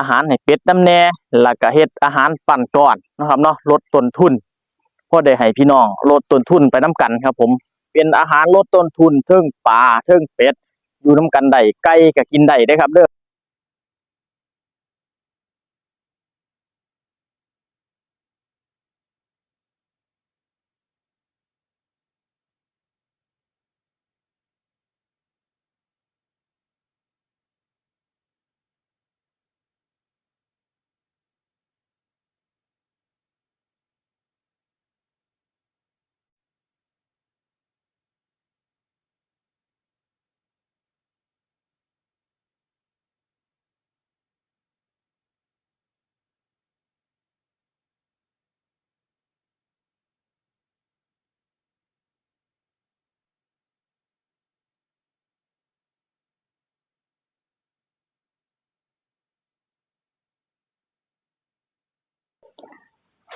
อาหารให้เป็ดน้ำแน่แล้วก็เฮ็ดอาหารปั่นก้อนนะครับเนาะลดต้นทุนพ่อได้ให้พี่น้องลดต้นทุนไปน้กันครับ ผม เป็นอาหารลดต้นทุนเทิงปลาเทิงเป็ดอยู่น้กันได้ไก่ก็กินได้ได้ครับเด้อ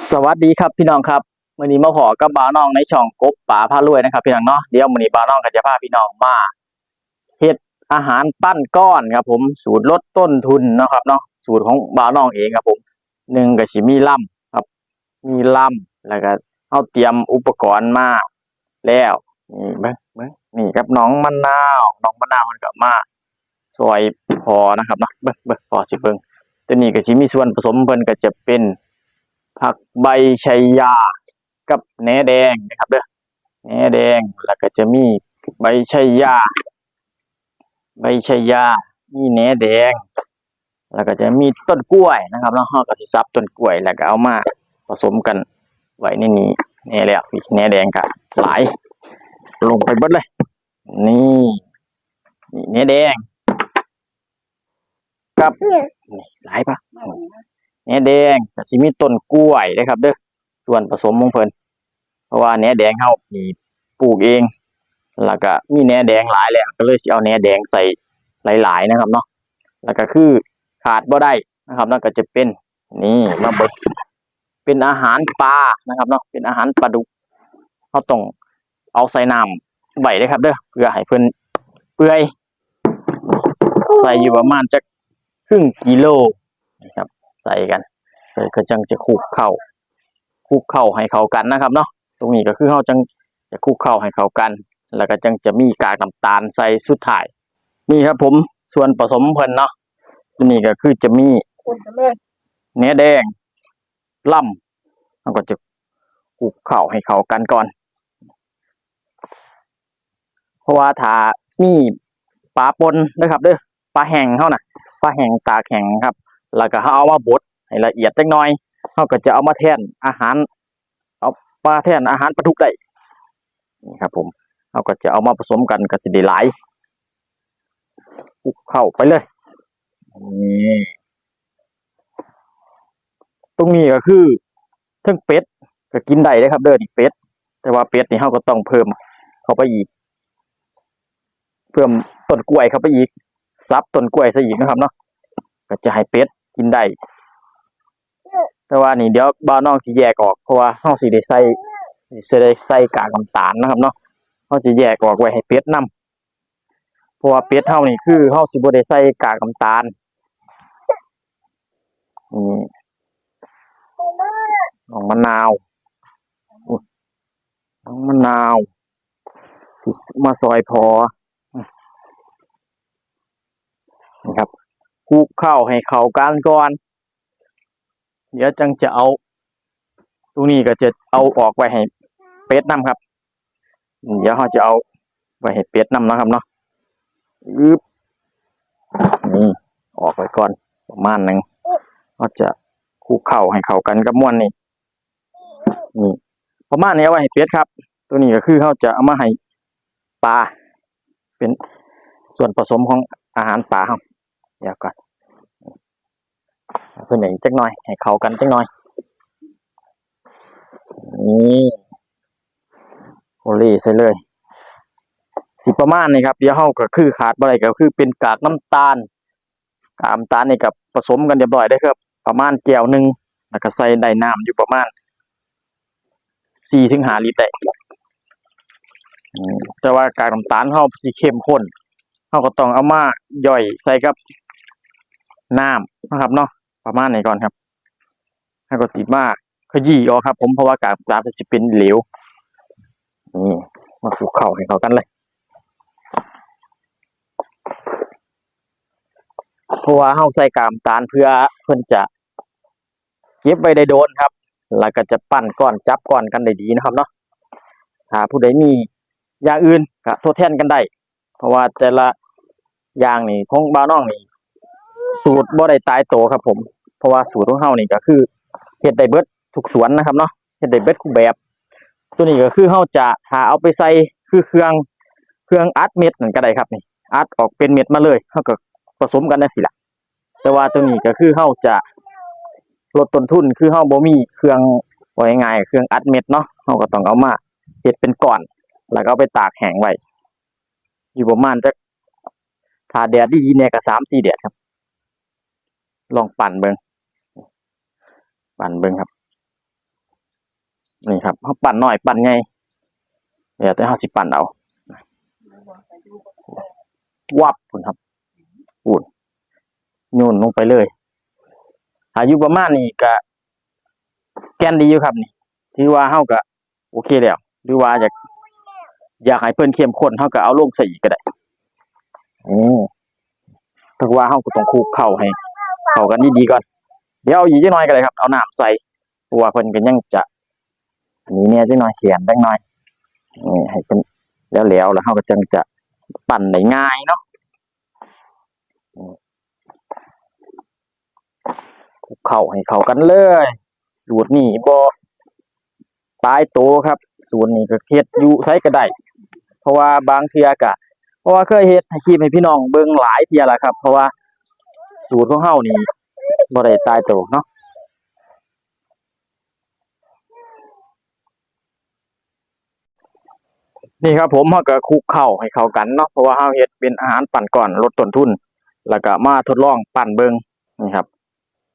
สวัสดีครับพี่น้องครับวันนี้มาขอกับบาน้องในช่องกบป่าพารวยนะครับ พี่น้องเนาะเดี๋ยววันนี้บาน้องก็จะพาพี่น้องมาเฮ็ดอาหารปั้นก้อนครับ ผมสูตรลดต้นทุนนะครับเนาะสูตรของบาน้องเองครับผมหนึ่งก็สิมีล่ำครับ มีล่ำแล้วก็เอาเตรียมอุปกรณ์มาแล้วนี่เบิ่งเบิ่งนี่ครับน้องมะนาวน้องมะนาวมันก็มาซอยพอนะครับเนาะเบิ่งเบิ่งพอสิเบิ่งตัวนี้ก็สิมีส่วนผสมเพิ่นก็จะเป็น ผักใบชัยยา กับแหนแดงนะครับเด้อแหนแดงแล้วก็จะมีใบชัยยา ใบชัยยา มีแหนแดง แล้วก็จะมีต้นกล้วยนะครับแล้วเราก็สิซับต้นกล้วยแล้วก็เอามาผสมกันไว้ในนี้แหน่แล้วอีกแหนแดงก็หลาย ลงไปเบิดเลย นี่นี่แหนแดงกับนี่หลายปะ แหนแดงก็สิมีต้นกล้วยนะครับ เด้อส่วนผสมของเพิ่นเพราะว่าแหนแดงเฮานี่ปลูกเอง แล้วก็มีแหนแดงหลายแล้วก็เลยสิเอาแหนแดงใส่หลาย ๆ นะครับเนาะแล้วก็คือขาดบ่ได้นะครับนั่นก็จะเป็นนี่มาเบิดเป็นอาหารปลานะครับเนาะเป็นอาหารปลาดุกเฮาต้องเอาใส่น้ำไว้เด้ครับเด้อเพื่อให้เพิ่อนเปื่อยใส่อยู่ประมาณจักครึ่งกิโลนะครับ ใส่กันเลยก็จังจะคลุกเข้าคลุกเข้าให้เข้ากันนะครับเนาะตรงนี้ก็คือเฮาจังจะคลุกเข้าให้เข้ากัน แล้วก็จังจะมีกากน้ำตาลใส่สุดท้าย นี่ครับผมส่วนผสมเพิ่นเนาะตัวนี้ก็คือจะมีคนกันเลยเนื้อแดงล่ำแล้วก็จะคลุกเข้าให้เข้ากันก่อน เพราะว่าถ้ามีปลาปนนะครับเด้อปลาแห้งเฮาน่ะปลาแห้งตากแห้งครับ แล้วก็เขาเอามาบดให้ละเอียดจักหน่อยเขาก็จะเอามาแทนอาหาร เอามาแทนอาหารปลาทุกได้นี่ครับ ผมเขาก็จะเอามาผสมกันกับสิได้หลายคลุกเข้าไปเลยนี่ตรงนี้ก็คือเทั้งเป็ดก็กินได้เลยครับ เด้อนี่เป็ดแต่ว่าเป็ดนี่เขาก็ต้องเพิ่มเข้าไปอีก เพิ่มต้นกล้วยเข้าไปอีกซับต้นกล้วยซะอีกนะครับเนาะก็จะให้เป็ด กินได้แต่ว่านี่เดี๋ยวบ้าวน้องสิแยกออกเพราะว่าเฮาสิได้ใส่สิได้ใส่กากน้ำตาลนะครับเนาะเฮาจะแยกออกไว้ให้เป็ดนํเพราะว่าเป็ดเฮานี่คือเฮาสิบ่ได้ใส่กากน้ำตาลนี่น้องมะนาวอุ๊ยน้องมะนาวสิมาซอยพอนี่ครับค ลุกเข้าให้เข้ากันก่อน เดี๋ยวจังจะเอาตรงนี้ก็จะเอาออกไว้ให้เป็ดนํครับ เดี๋ยวเราจะเอาไว้ให้เป็ดนํนะครับเนาะอึบนี่ออกไว้ก่อนประมาณหนึ่งเราจะคลุกเข้าให้เข้ากันกับม้วนนี่นี่ประมาณนี้เอาไว้ให้เป็ดครับ ตัวนี้ก็คือเขาจะเอามาให้ปลาเป็นส่วนผสมของอาหารปลาครับเดี๋ยวก่อน เพื่อนหนึ่งจักหน่อย ให้เข้ากันจักหน่อยนี่โอลี่ใส่เลย สิประมาณนี้ครับ เดี๋ยวเฮาก็คือขาดบ่ได้ก็คือเป็นกากน้ำตาลกากน้ำตาลนี่กับผสมกันเรียบร้อยได้ครับ ประมาณแก้วหนึ่งแล้วก็ใส่ได้น้ำอยู่ประมาณ4ถึง5ลิตรได้แต่ว่ากากน้ำตาลเฮาสิเข้มข้นเฮาก็ต้องเอามาย่อยใส่กับน้ำนะครับเนาะ ประมาณนี้ก่อนครับให้ก็ติดมากขยี้ออกครับ ผมเพราะว่ากากปลาเป็นสิเป็นเหลวนี่มาคลุกเข้าให้เข้ากันเลยเพราะว่าเฮาใส่กามตาลเพื่อเพิ่อนจะเก็บไว้ได้โดนครับ แล้วก็จะปั้นก้อนจับก้อนกันได้ดีนะครับเนาะถ้าผู้ใดมีอย่างอื่นก็ทดแทนกันได้ เพราะว่าแต่ละอย่างนี่ของบ้าน้องนี่สูตรบ่ได้ตายโตวครับผม ราะว่าสูตรของเฮานี่ก็คือเฮ็ดได้เบิดทุกสวนนะครับเนาะเฮ็ดได้เบิดทุกแบบ ตัวนี้ก็คือเฮาจะถ้าเอาไปใส่คือเครื่องเครื่องอัดเม็ดนั่นก็ได้ครับนี่อัดออกเป็นเม็ดมาเลยเฮาก็ผสมกันจังซี่ล่ะแต่ว่าตัวนี้ก็คือเฮาจะลดต้นทุนคือเฮาบ่มีเครื่องว่าง่ายๆเครื่องอัดเม็ดเนาะเฮาก็ต้องเอามาเฮ็ดเป็นก้อน แล้วก็ไปตากแห้งไว้อยู่ประมาณจักถ้าแดดดีๆเนี่ยก็3-4แดดครับ ลองปั่นเบิ่ง ปั่นเบิ่งครับ นี่ครับเฮาปั่นหน้อยปั่นใหญ่เดี๋ยวแต่เฮาสิปั่นเอาวับพุ่นครับปูนโยนลงไปเลย อายุประมาณนี้ก็แกนดีอยู่ครับนี่ถือว่าเฮาก็โอเคแล้วหรือว่าอยากอยากให้เพิ่นเข้มข้นเฮาก็เอาลงใส่อีกก็ได้อือแต่ว่าเฮาก็ต้องคลุกเข้าให้ เข้ากันดีๆก่อน เดี๋ยวเอาอีกจักหน่อยก็ได้ครับเอาน้ำใส่เพราะว่าเพิ่นก็ยังจะอันนี้เนี่ยจักหน่อยเขียนจักหน่อยนี่ให้เป็นแล้วแล้วแล้วเฮาก็จังจะปั่นได้ง่ายเนาะคุกเข้าให้เข้ากันเลย สูตรนี้บ่ตายโตครับ สูตรนี้ก็เฮ็ดอยู่ไสก็ได้เพราะว่าบางเทื่อก็เพราะว่าเคยเฮ็ดให้คลิปให้พี่น้องเบิ่งหลายเทียล้วครับ เพราะว่าสูตรของเฮานี่ บ่ได้ตายโตเนาะนี่ครับผมเราก็คลุกเข้าให้เข้ากันเนาะเพราะว่าเราเฮ็ดเป็นอาหารปั่นก่อนลดต้นทุน แล้วก็มาทดลองปั่นเบิ่งนี่ครับ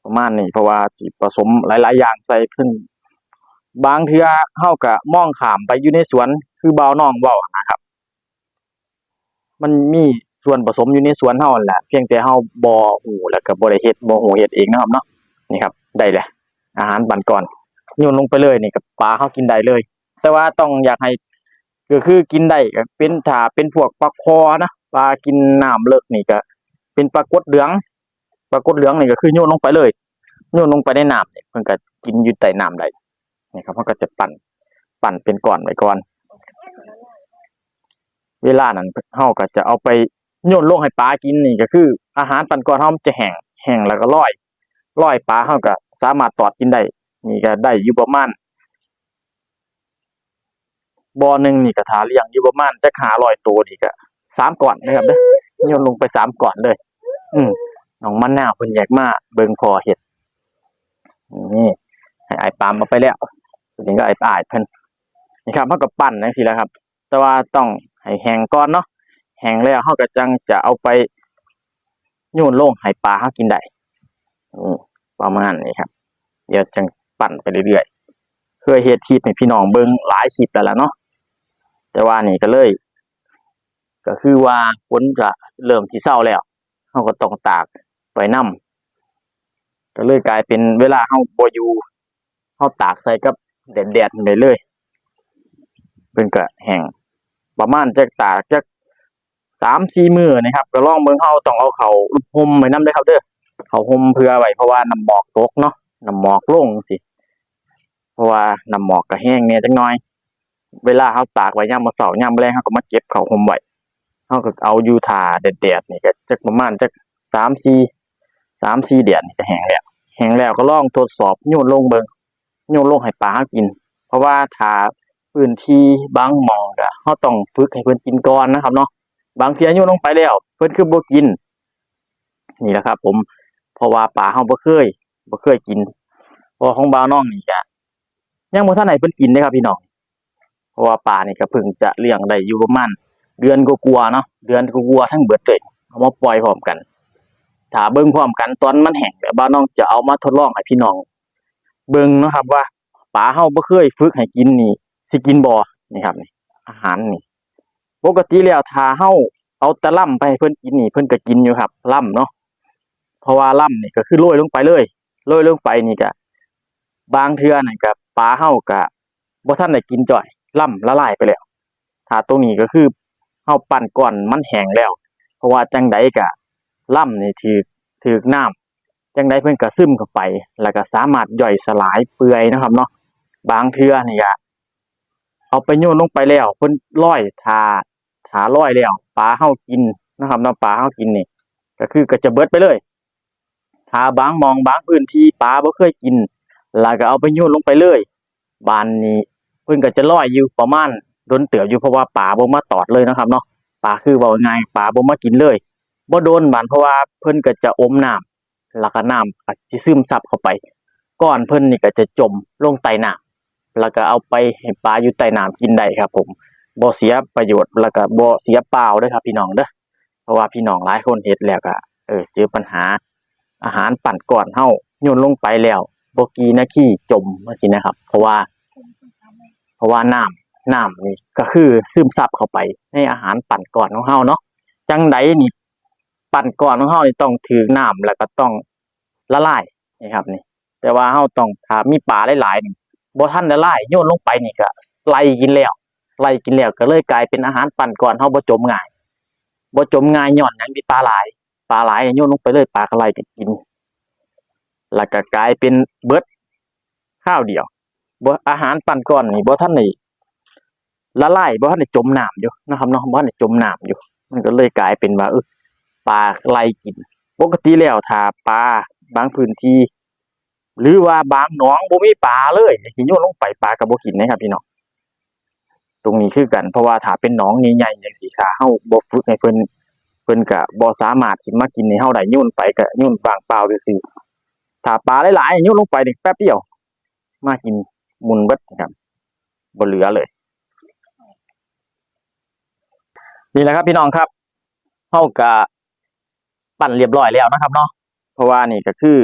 ประมาณนี้เพราะว่าสิผสมหลาย ๆ อย่างใส่ขึ้น บางเทื่อเฮาก็มองขามไปอยู่ในสวนคือเบาน้องเว้านะครับ มันมี ส่วนผสมอยู่ในสวนเฮานั่นแหละเพียงแต่เฮาบ่ฮู้แล้วก็บ่ได้เฮ็ดบ่ฮู้เฮ็ดเองนะครับเนาะนี่ครับได้แล้วอาหารปั่นก่อนโยนลงไปเลยนี่ก็ปลาเฮากินได้เลย แต่ว่าต้องอยากให้ก็คือกินได้ก็เป็นถ้าเป็นพวกปลาคอนะปลากินน้ำเลิกนี่ก็ เป็นปลากดเหลืองปลากดเหลืองนี่ก็คือโยนลงไปเลยโยนลงไปในน้ำนี่เพิ่นก็กินอยู่ใต้น้ำได้นี่ครับเฮาก็จะปั่นปั่นเป็นก้อนไว้ก่อน เวลานั้นเฮาก็จะเอาไป โยนลงให้ปลากินนี่ก็คือ อาหารปั่นก้อนเฮาจะแห้งแห้งแล้วก็ลอยลอยปลาเฮาก็สามารถตอดกินได้นี่ก็ได้อยู่ประมาณบ่อหนึ่งนี่ก็ถาเลี้ยงอยู่ประมาณจัก500ตัวนี่ก็สามก่อนนะครับเด้อโยนลงไปสามก่อนเลย อืมน้องมะนาวเพิ่นอยากมาเบิ่งพอเฮ็ดนี่ให้ไอ้ปามาไปแล้วทีนี้ก็ไอ้ายปายเพิ่นนี่ครับเฮาก็ปั้นจังซี่แหละครับ แต่ว่าต้องให้แห้งก่อนเนาะ แห้งแล้วเฮาก็จังจะเอาไปโยนลงให้ปลาเฮากินได้อืมประมาณนี้ครับ เดี๋ยวจังปั้นไปเรื่อยๆ เคยเฮ็ดคลิปให้พี่น้องเบิ่งหลายคลิปแล้วล่ะเนาะ แต่ว่านี่ก็เลย ก็คือว่าฝนจะเริ่มสิเศร้าแล้วเฮาก็ต้องตากไว้นํก็เลยกลายเป็นเวลาเฮาบอยู่เฮาตากใส่กับแดดๆได้เลยเพิ่นก็แห้งประมาณจักตากจั ก3-4มื้อนะครับก็ลองเบิ่งเฮาต้องเอาเข้าห่มไว้นำเด้อครับเด้อเข้าห่มเผื่อไว้เพราะว่าน้ำหมอกตกเนาะน้ำหมอกลงจังซี่เพราะว่าน้ำหมอกก็แห้งแหน่จักหน่อย เวลาเฮาตากไว้ยามมื้อเช้ายามมื้อแลงเฮาก็มาเก็บเข้าห่มไว้เฮาก็เอาอยู่ท่าแดดๆนี่ก็จักประมาณจัก3-4 3-4เดือนนี่ก็แห้งแล้วแห้งแล้วก็ลองทดสอบโยนลงเบิ่งโยนลงให้ปลากิน เพราะว่าถ้าพื้นที่บางหมองก็เฮาต้องฝึกให้เพิ่นกินก่อนนะครับเนาะ บางเที่ยโยนลงไปแล้ว เพิ่นคือบ่กิน นี่แหละครับ ผมเพราะว่าปลาเฮาบ่เคยบ่เคยกินพราะของบ่าวน้องนี่ก็ยังบ่ทันให้เพิ่นกินเด้ครับพี่น้องเพราะว่าปลานี่ก็เพิ่งจะเลี้ยงได้อยู่ประมาณเดือนกว่าๆเนาะเดือนกว่าๆทั้งเบิดเลยเอามาปล่อยพร้อมกันถ้าเบิ่งพร้อมกันตอนมันแห้งแล้วบ้านน้องจะเอามาทดลองให้พี่น้อง เบิ่งเนาะครับว่าปลาเฮาบ่เคยฝึกให้กินนี่สิกินบ่นี่ครับนี่อาหารนี่ ปกติแล้วถ้าเฮาเอาต่ล่ำไปเพิ่นกินนี่เพิ่นก็กินอยู่ครับล่ำเนาะเพราะว่าล่ำนี่ก็คือโรยลงไปเลยโรยลงไปนี่ก็บางเทื่อนี่ก็ปลาเฮาก็บ่ทันได้กินจ่อยล่ำละลายไปแล้วถ้าตรงนี้ก็คือเฮาปั่นก่อนมันแห้งแล้ว เพราะว่าจังใดก็ล่ำนี่ถือถือน้ำจังใดเพิ่นก็ซึมเข้าไป แล้วก็สามารถย่อยสลายเปื่อยนะครับเนาะบางเทื่อนี่ก็เอาไปโยนลงไปแล้วเพิ่นลอยทา ทาลอยแล้วปลาเฮากินนะครับนาะปลาเฮากินนี่ก็คือก็จะเบิดไปเลยถ้าบางมองบางพื้นที่ปลาบ่เคยกินแล้วก็เอาไปโยนลงไปเลยบานนี้เพิ่นก็จะลอยอยู่ประมาณโดนเตือบอยู่เพราะว่าปลาบ่มาตอดเลยนะครับเนาะปลาคือเว้าง่ายๆปลาบ่มากินเลยบ่โดนบานเพราะว่าเพิ่นก็จะอมน้ำแล้วก็น้ำก็สิซึมซับเข้าไปก้อนเพิ่นนี่ก็จะจมลงใต้น้ำแล้วก็เอาไปให้ปลาอยู่ใต้น้ำกินได้ครับผม บ่เสียประโยชน์แล้วก็บ่เสียเปล่าเด้อครับ พี่น้องเด้อเพราะว่าพี่น้องหลายคนเฮ็ดแล้วก็เออเจอปัญหาอาหารปั่นก่อนเฮาโยนลงไปแล้วบ่กีนาทีจมจังซี่นะครับ เพราะว่า เพราะว่าน้ำน้ำนี่ก็คือซึมซับเข้าไปในอาหารปั่นก่อนของเฮาเนาะจังไดนี่ปั่นก่อนของเฮานี่ต้องถือน้ำแล้วก็ต้องละลายนี่ครับนี่ แต่ว่าเฮาต้องถ้ามีปลาหลายๆนี่บ่ทันละลายโยนลงไปนี่ก็ไล่กินแล้ว ไล่กินแล้วก็เลยกลายเป็นอาหารปั่นก่อนเฮาบ่จมง่ายบ่จมง่ายย้อนหยังมีปลาหลายปลาหลายเนี่ยโยนลงไปเลยปลาก็ไล่ก็กินแล้วก็กลายเป็นเบิดข้าวเดียวบ่อาหารปั่นก่อนนี่บ่ทันได้ละลายบ่ทันได้จมน้ำอยู่นะครับเนาะบ่ทันได้จมน้ำอยู่ มันก็เลยกลายเป็นว่าเออปลาไล่กิน ปกติแล้วถ้าปลาบางพื้นที่หรือว่าบางหนองบ่มีปลาเลยสิโยนลงไปปลาก็บ่กินนะครับพี่น้อง ตรงนี้คือกัน เพราะว่าถ้าเป็นหนองใหญ่ๆจังซี่ค่ะเฮาบ่ฝึกให้เพิ่นเพิ่นก็บ่สามารถสิมากินให้เฮาได้โยนไปก็โยนว่างเปล่าซื่อๆถ้าปลาหลายๆโยนลงไปนี่แป๊บเดียว มากินมุนเบิดครับบ่เหลือเลยนี่แหละครับพี่น้องครับเฮาก็ปั่นเรียบร้อยแล้วนะครับเนาะเพราะว่านี่ก็คือ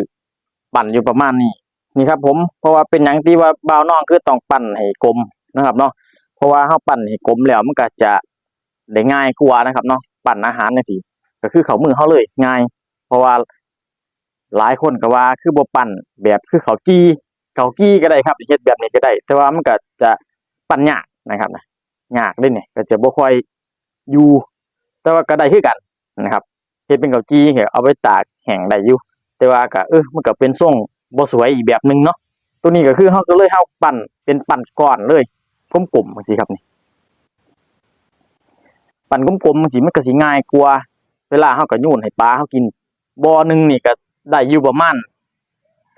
ปั่นอยู่ประมาณนี้นี่ครับ ผมเพราะว่าเป็นหยังที่ว่าบ่าวน้องคือต้องปั่นให้กลมนะครับ เนาะ เพราะว่าเฮาปั่นให้กลมแล้วมันก็จะได้ง่ายกว่านะครับเนาะปั่นอาหารจังซี่ก็คือเขามือเฮาเลยง่าย เพราะว่าหลายคนก็ว่าคือบ่ปั่นแบบคือเขากี้เขากี้ก็ได้ครับเฮ็ดแบบนี้ก็ได้ แต่ว่ามันก็จะปั่นยากนะครับนะยากเลยเนี่ยก็จะบ่ค่อยอยู่ แต่ว่าก็ได้คือกันนะครับเฮ็ดเป็นเขากี้เอเอาไปตากแห้งได้อยู่แต่ว่าก็เออมันก็เป็นทรงบ่สวยอีกแบบหนึงเนาะตัวนี้ก็คือเฮาก็เลยเฮาปั่นเป็นปั่นก้อนเลย กลมๆจังซี่ครับนี่ปั่นกลมๆจังซี่มันก็สิง่ายกว่า เวลาเฮาก็โยนให้ปลาเฮากินบ่อหนึ่งนี่ก็ได้อยู่ประมาณ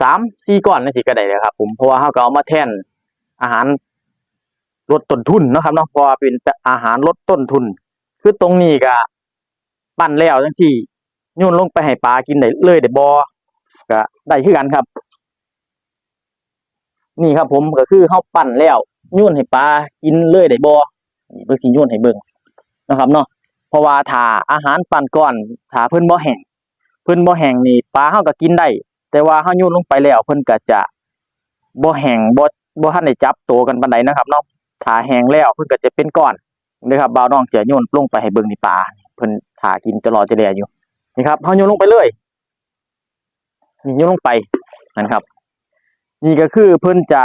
3-4ก้อนจังซี่ก็ได้แล้วครับ ผมเพราะว่าเฮาก็เอามาแทนอาหารลดต้นทุนนะครับเนาะพราะว่าเป็นอาหารลดต้นทุน คือตรงนี้ก็ปั่นแล้วจังซี่โยนลงไปให้ปลากินได้เลยได้บ่ก็ได้คือกันครับ นี่ครับผมก็คือเฮาปั่นแล้ว โยนให้ปลากินเลยได้บ่นี่เบิ่งสิโยนให้เบิ่งนะครับเนาะเพราะว่าถ้าอาหารปั่นก่อนถ้าเพิ่นบ่แห้งเพิ่นบ่แห้งนี่ปลาเฮาก็กินได้แต่ว่าเฮาโยนลงไปแล้วเพิ่นก็จะบ่แห้งบ่บ่ทันได้จับโตวกันปานใดนะครับเนาะถ้าแห้งแล้วเพิ่นก็จะเป็นก้อนนะครับบ่าวน้องจะโยนลงไปให้เบิ่งนี่ปลาเพิ่นถ้ากินจะรอจะแลอยู่นี่ครับเฮาโยนลงไปเลยนี่โยนลงไปนั่นครับ นี่ก็คือเพิ่นจะ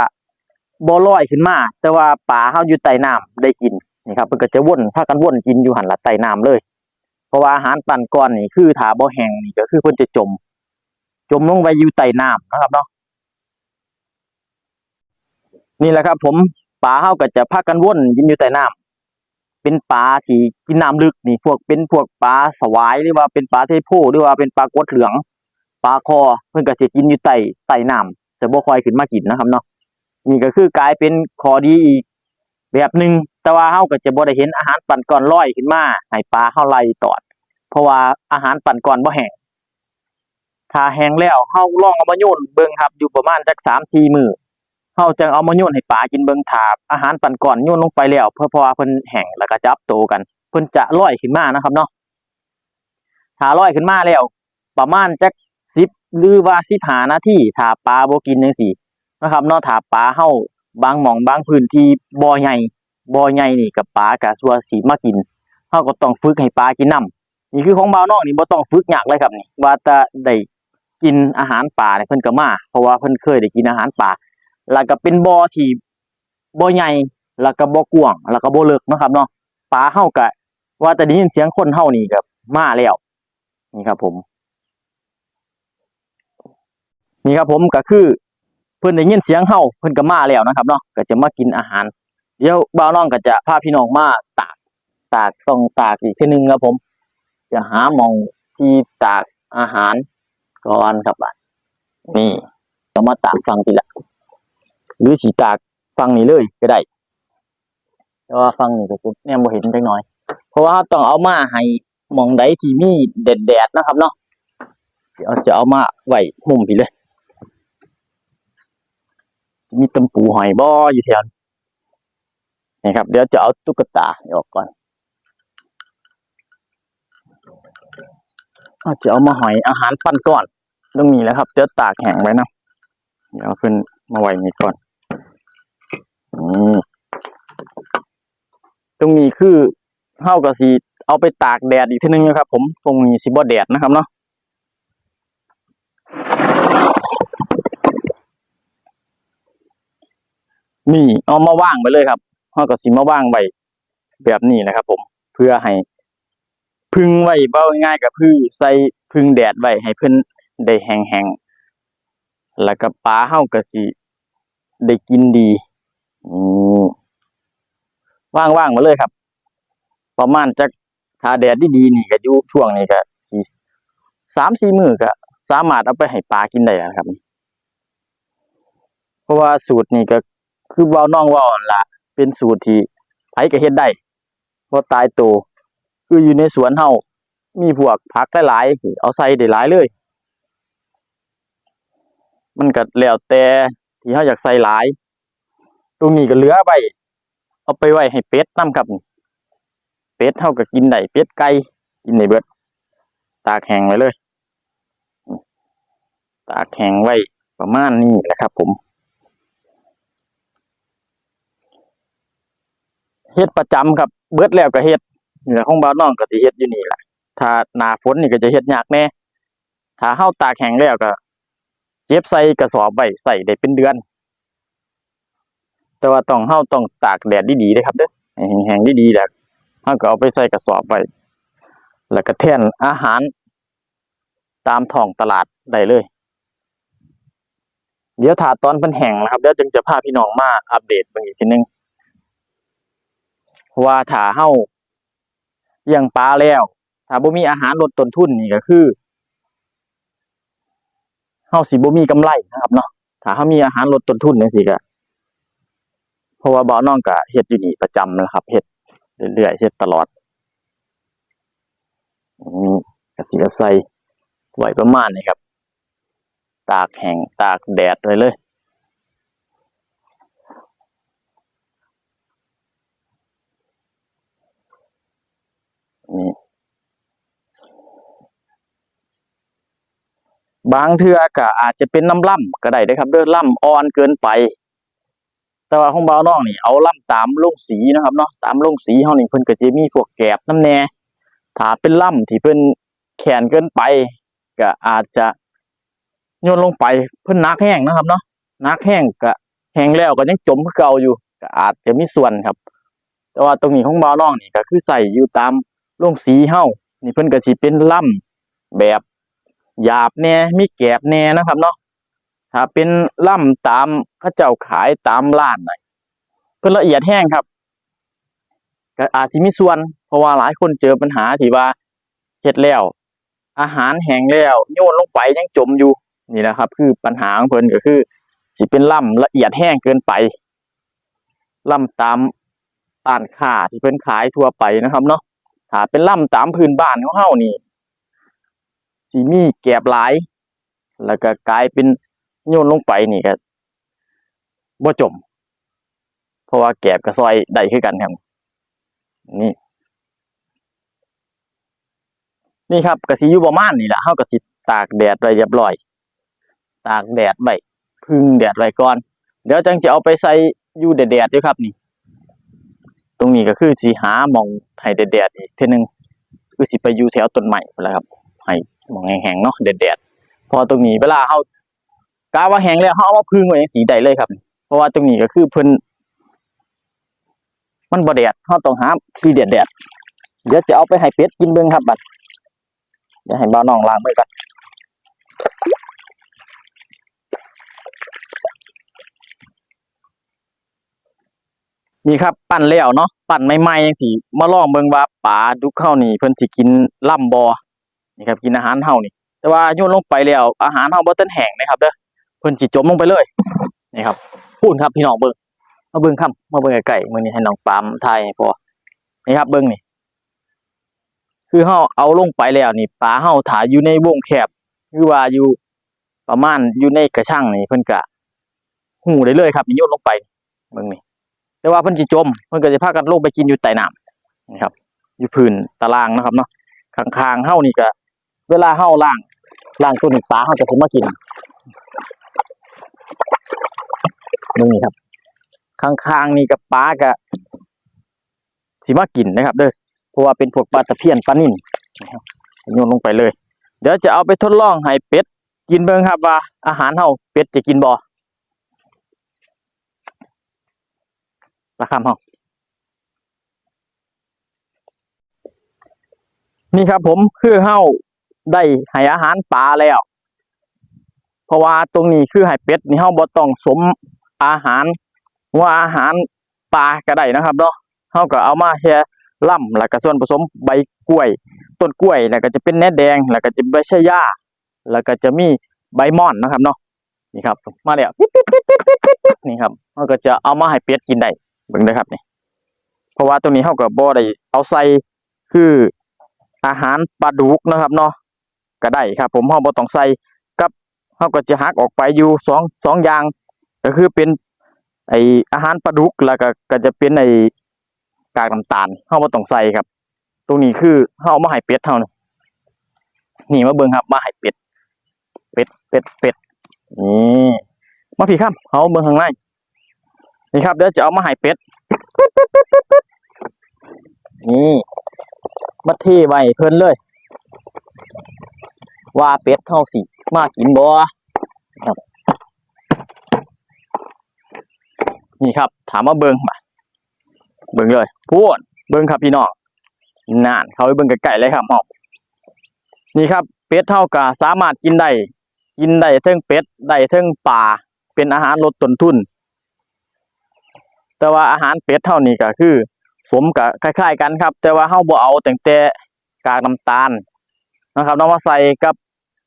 บ่ลอยขึ้นมา แต่ว่าปลาเฮาอยู่ใต้น้ำได้กินนี่ครับเพิ่นก็จะวนพากันวนกินอยู่หันละใต้น้ำเลย เพราะว่าอาหารปั่นก่อนนี่คือถ้าบ่แห้งนี่ก็คือเพิ่นจะจม จมลงไปอยู่ใต้น้ำนะครับเนาะนี่แหละครับ ผมปลาเฮาก็จะพากันวนกินอยู่ใต้น้ำเป็นปลาที่กินน้ำลึกนี่พวกเป็นพวกปลาสวายหรือว่าเป็นปลาเทโพหรือว่าเป็นปลากดเหลืองปลาคอเพิ่นก็สิกินอยู่ใต้ใต้น้ำจะบ่ค่อยขึ้นมากินนะครับเนาะ นี่ก็คือกลายเป็นข้อดีอีก แบบหนึ่งแต่ว่าเฮาก็จะบ่ได้เห็นอาหารปั่นก่อนลอยขึ้นมาให้ปลาเฮาไล่ตอด เพราะว่าอาหารปั่นก่อนบ่แห้งถ้าแห้งแล้วเฮาลองเอามาโยนเบิ่งครับ อยู่ประมาณจัก3-4มื้อเฮาจังเอามาโยนให้ปลากินเบิ่งถ้าอาหารปั่นก่อนโยนลงไปแล้วเพราะเพราะว่าเพิ่นแห้งแล้วก็จับโตกัน เพิ่นจะลอยขึ้นมานะครับเนาะถ้าลอยขึ้นมาแล้ว ประมาณจัก10หรือว่า15นาทีถ้าปลาบ่กินจังซี่ นะครับเนาะถ้าปลาเฮาบางหม่องบางพื้นที่บ่ใหญ่บ่ใหญ่นี่ก็ปลาก็สัวสิมากินเฮาก็ต้องฝึกให้ปลากินน้ำนี่คือของบ่าวนองนี่บ่ต้องฝึกยากเลยครับนี่ว่าแต่ได้กินอาหารป่าเนี่ยเพิ่นก็มาเพราะว่าเพิ่นเคยได้กินอาหารป่าแล้วก็เป็นบ่อที่บ่ใหญ่แล้วก็บ่กว้างแล้วก็บ่ลึกนะครับเนาะปลาเฮาก็ว่าแต่ได้ยินเสียงคนเฮานี่ก็มาแล้วนี่ครับผม นี่ครับผมก็คือ พิ่นได้ยินเสียงเฮาเพิ่นก็มาแล้วนะครับเนาะก็จะมากินอาหาร เดี๋ยวบ่าวน้องก็จะพาพี่น้องมาตากตากต้องตากอีกทีหนึงครับผม จะหาหมองที่ตากอาหารก่อนครับบัดนี่ก็มาตากฟังทีละหรือสีตากฟังนี้เลยก็ได้แต่ว่าฟังนี่ก็คือแนมบ่เห็นจักหน่อย เพราะว่าต้องเอามาให้มองใดที่มีแดดๆนะครับเนาะเดี๋ยวจะเอามาไว้มุมพี่เลย มีตำปูหอยบ่ออยู่แถวนี่ครับ เดี๋ยวจะเอาตุ๊กตาออกก่อนอาจะเอามาหอยอาหารปั้นก่อนตรงนี้แล้วครับ เดี๋ยวตากแห้งไว้นะเดี๋ยวเอาขึ้นมาไว้นี่ก่อนอืมตรงนี้คือเฮากับสีเอาไปตากแดดอีกทีนึงนะครับ ผมตรงนี้สิบ่แดดนะครับเนาะ นี่เอามาว่างไปเลยครับเฮาก็สิมาว่างไว้แบบนี้นะครับ ผมเพื่อให้พึ่งไว้เบ้าง่ายๆก็คือใส่พึ่งแดดไว้ให้เพิ่นได้แห้งๆแล้วก็ปลาเฮาก็สิได้กินดีอืมว่างๆมาเลยครับ ประมาณจักถ้าแดดดีๆนี่ก็อยู่ช่วงนี้ก็สิสามสี่มือก็สามารถเอาไปให้ปลากินได้แล้วครับ เพราะว่าสูตรนี้ก็ คือเว้าน้องเว่าหั่นล่ะเป็นสูตรที่ไผก็เฮ็ดได้บ่ตายตัวคืออยู่ในสวนเฮามีพวกผักหลายๆเอาใส่ได้หลายเลย มันก็แล้วแต่ที่เฮาอยากใส่หลาย ตรงนี้ก็เหลือไว้เอาไปไว้ให้เป็ดนํครับ เป็ดเฮาก็กินได้เป็ดไก่กินได้เบิด ตากแห้งไว้เลย ตากแห้งไว้ประมาณนี้แหละครับผม เฮ็ดประจำครับ เบิดแล้วก็เฮ็ดนี่แหละของบ้านน้องก็สิเฮ็ดอยู่นี่แหละถ้าหน้าฝนนี่ก็จะเฮ็ดยากแน่ถ้าเฮาตากแห้งแล้วก็เก็บใส่กระสอบไว้ใส่ได้เป็นเดือน แต่ว่าต้องเฮาต้องตากแดดดีๆเด้ครับเด้อแห้งๆดีๆแล้วเฮาก็เอาไปใส่กระสอบไว้แล้วก็แทนอาหาร ตามท้องตลาดได้เลย เดี๋ยวถ้าตอนเพิ่นแห้งนะครับเดี๋ยวจึงจะพาพี่น้องมาอัปเดตเบิ่งอีกทีนึง เพราะว่าถ้าเฮาเลี้ยงปลาแล้ว ถ้าบ่มีอาหารลดต้นทุนนี่ก็คือเฮาสิบ่มีกำไรนะครับเนาะถ้าเฮามีอาหารลดต้นทุนจังซี่ก็เพราะว่าบ่าวน้องก็เฮ็ดอยู่นี่ประจำนะครับเฮ็ดเรื่อยๆเฮ็ดตลอดอืมก็สิเอาใส่ไว้ประมาณนี้ครับ ตากแห้งตากแดดไว้เลย นี่บางเทื่อก็อาจจะเป็นน้ำล่ำก็ได้เด้อครับเด้อล่ำอ่อนเกินไป แต่ว่าของบ่าน้องนี่เอาล่ำตามลงสีนะครับเนาะตามลงสีเฮานี่เพิ่นก็จะมีพวกแกบน้ำแน่ถ้าเป็นล่ำที่เพิ่นแข็งเกินไป ก็อาจจะโยนลงไปเพิ่นนักแห้งนะครับเนาะนักแห้งก็แห้งแล้วก็ยังจมคือเก่าอยู่ก็อาจจะมีส่วนครับ แต่ว่าตรงนี้ของบาน้องนี่ก็คือใส่อยู่ตาม ลงสีเฮานี่เพิ่นก็สิเป็นล่ำแบบหยาบแน่มีแกบแน่นะครับเนาะถ้าเป็นล่ำตามเขาเจ้าขายตามร้านน่ะเพิ่นละเอียดแห้งครับก็อาจสิมีส่วน เพราะว่าหลายคนเจอปัญหาที่ว่าเฮ็ดแล้ว อาหารแห้งแล้วโยนลงไปยังจมอยู่นี่แหละครับ คือปัญหาของเพิ่นก็คือสิเป็นล่ำละเอียดแห้งเกินไปล่ำตามร้านค้าที่เพิ่นขายทั่วไปนะครับเนาะ ถ้าเป็นล่ำตามพื้นบ้านของเฮานี่สิมีแกบหลาย แล้วก็กลายเป็นโยนลงไปนี่ก็บ่จม เพราะว่าแกบกับซอยได้คือกันครับนี่ นี่ครับก็สิอยู่ประมาณนี้แหละเฮาก็สิตากแดดไว้เรียบร้อย ตากแดดไว้พึ่งแดดไว้ก่อน เดี๋ยวจังจะเอาไปใส่อยู่แดดๆอยู่ครับนี่ ตรงนี้ก็คือสิหาหมองให้แดดๆอีกเท่นึงคือสิไปอยู่แถวต้นไม้พุ่นละครับให้มองแห้งๆเนาะแดดเพอตรงนี้เวลาเฮากาว่าแห้งแล้วเฮาเอามาพึ่งไว้จังสีได้เลยครับ เพราะว่าตรงนี้ก็คือเพิ่นมันบ่แดดเฮาต้องหาที่แดดแดดๆเดี๋ยวจะเอาไปให้เป็ดกินเบิ่งครับบัดเดี๋ยวให้บ่าน้องล้างมือก่อน นี่ครับปั้นแล้วเนาะปั้นใหม่ๆจังซี่มาลองเบิ่งว่าปลาดุกเฮานี่เพิ่นสิกินล่ำบ่นี่ครับกินอาหารเฮานี่ แต่ว่าโยนลงไปแล้วอาหารเฮาบ่ทันแห้งนะครับเด้อเพิ่นสิจมลงไปเลยนี่ครับพูนครับพี่น้องเบิ่งมาเบิ่งครับมาเบิ่งไกลๆมื้อนี้ให้น้องปามถ่ายให้พอนี่ครับเบิ่งนี่ คือเฮาเอาลงไปแล้วนี่ปลาเฮาถ่ายอยู่ในวงแคบหรือว่าอยู่ประมาณอยู่ในกระชังนี่เพิ่นก็หูได้เลยครับนี่โยนลงไปเบิ่งนี่ แต่ว่าเพิ่นสิจมเพิ่นก็จะพากันลงไปกินอยู่ใต้น้ำนี่ครับ อยู่พื้นตารางนะครับเนาะข้างๆเฮานี่ก็เวลาเฮาล้างล้างตัวนี้ปลาเฮาจะสิมากินนี่ครับ ข้างๆนี่ก็ปลาก็สิมากินนะครับ เด้อเพราะว่าเป็นพวกปลาตะเพียนปลานิ่นนะครับโยนลงไปเลย เดี๋ยวจะเอาไปทดลองให้เป็ดกินเบิ่งครับว่าอาหารเฮาเป็ดจะกินบ่ ปลาคำเฮานี่ครับผมคือเฮาได้ให้อาหารปลาแล้ว เพราะว่าตรงนี้คือให้เป็ดนี่เฮาบ่ต้องสมอาหารว่าอาหารปลาก็ได้นะครับเนาะเฮาก็เอามาแค่ล่ำแล้วก็ส่วนผสมใบกล้วย ต้นกล้วยแล้วก็จะเป็นแหนแดง แล้วก็จะใบชะยาแล้วก็จะมีใบม่อนนะครับเนาะนี่ครับ มาแล้วนี่ครับเราก็จะเอามาให้เป็ดกินได้ เบิ่งนะครับนี่เพราะว่าตรงนี้เฮาก็บ่ได้เอาใส่คืออาหารปลาดุกนะครับเนาะก็ได้ครับ ผมเฮาบ่ต้องใส่กับเฮาก็จะหักออกไปอยู่สองสองอย่าง ก็คือเป็นไออาหารปลาดุกแล้วก็ก็จะเป็นไอกากน้ำตาลเฮาบ่ต้องใส่ครับ ตรงนี้คือเฮาเอามาให้เป็ดเฮานี่นี่มาเบิ่งครับมาให้เป็ด เป็ดเป็ดเป็ดนี่มาพี่ครับเฮาเบิ่งข้างใน นี่ครับเดี๋ยวจะเอามาให้เป็ดนี่มาเทไว้เพิ่นเลย ว่าเป็ดเฮาสิมากินบ่ครับ นี่ครับ ถามมาเบิงมาเบิงเลยพูดเบิงครับพี่น้องนานเขาไปเบิงไกลๆเลยครับหอมนี่ครับ เป็ดเท่ากับสามารถกินได้กินได้เทั้งเป็ดได้เทั้งปลาเป็นอาหารลดต้นทุน แต่ว่าอาหารเป็ดเท่านี้ก็คือสมกับคล้าย ๆ กันครับ แต่ว่าเฮาบ่เอาแต่งแต่กากน้ำตาลนะครับนำมาใส่กับ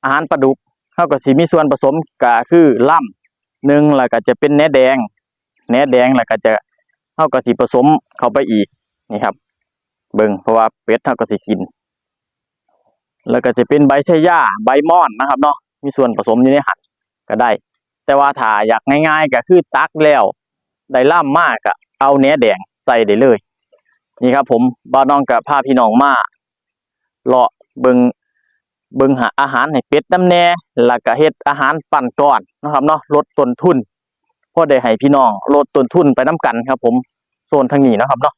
อาหารปลาดุกเฮาก็สิมีส่วนผสมก็คือล่ำหนึ่งแล้วก็จะเป็นแหนแดงแหนแดงแล้วก็จะเฮาก็สิผสมเข้าไปอีกนี่ครับ เบิ่งเพราะว่าเป็ดเฮาก็สิกิน แล้วก็จะเป็นใบชะย่าใบม่อนนะครับเนาะมีส่วนผสมอยู่ในหันก็ได้ แต่ว่าถ้าอยากง่าย ๆ ก็คือตักแล้ว ได้ล่ามมากก็เอาเนื้อแดงใส่ได้เลย นี่ครับ ผมบ่าวน้องกับพาพี่น้องมาเลาะเบิงเบิงหาอาหารให้เป็ดน้ำแน่แล้วก็เฮ็ดอาหารปั่นก่อนนะครับเนาะลดต้นทุนพอได้ให้พี่น้องลดต้นทุนไปน้กันครับ ผมโซนทางนี้นะครับเนาะ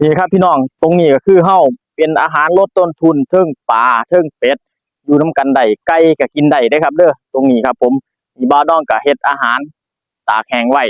นี่ครับพี่น้องตรงนี้ก็คือเฮ้าเป็นอาหารลดต้นทุนเทิงปลาเทิงเป็ดอยู่น้กันได้ไก่ก็กินได้เด้ครับเด้อตรงนี้ครับ ผมอีบ้าดองก็เฮ็ดอาหารตากแห้งไว้